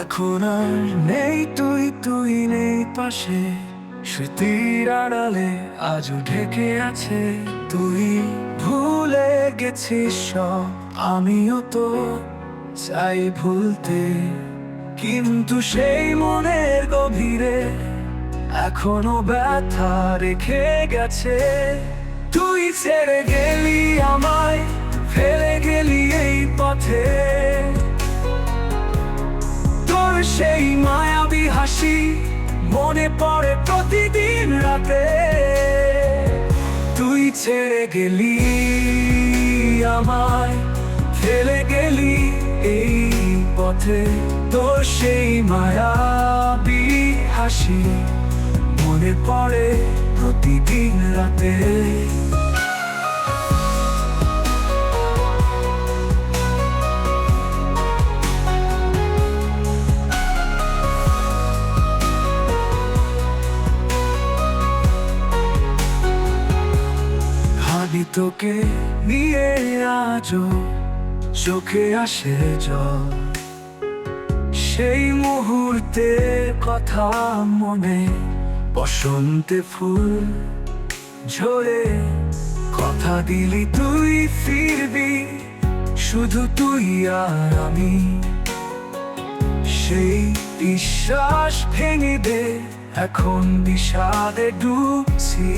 এখন আর নেই তুই তুই নেই পাশে। স্মৃতির আড়ালে আজও ঢেকে আছে। তুই ভুলে গেছিস সব, আমিও তো চাই ভুলতে। কিন্তু সেই মনের গভীরে এখনও ব্যথা রেখে গেছে। তুই ছেড়ে গেলি আমায়, ফেলে গেলি এই পথে। সেই মায়াবী হাসি মনে পড়ে প্রতিদিন রাতে। তুই ছেড়ে গেলি, আমায় ফেলে গেলি এই পথে। তোর সেই মায়াবী হাসি মনে পড়ে প্রতিদিন রাতে। তোকে নিয়ে আজও চোখে আসে জল। সেই মুহূর্তে কথা মনে বসন্তে ফুল ঝরে কথা দিলি, তুই ফিরবি, শুধু তুই আর আমি। সেই বিশ্বাস ভেঙে দে, এখন বিষাদে ডুবছি।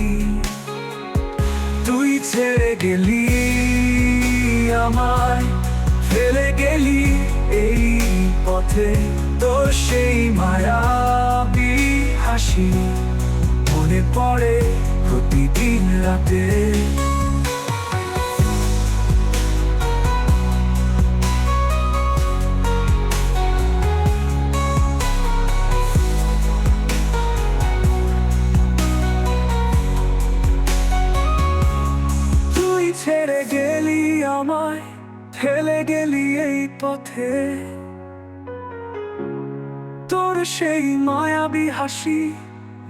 তুই ছেড়ে গেলি, আমায় ফেলে গেলি এই পথে। তোর সেই মায়াবি হাসি মনে পড়ে প্রতিদিন রাতে। আমায় ফেলে গেলি এই পথে। তোর সেই মায়াবী হাসি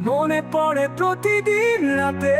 মনে পড়ে প্রতিদিন রাতে।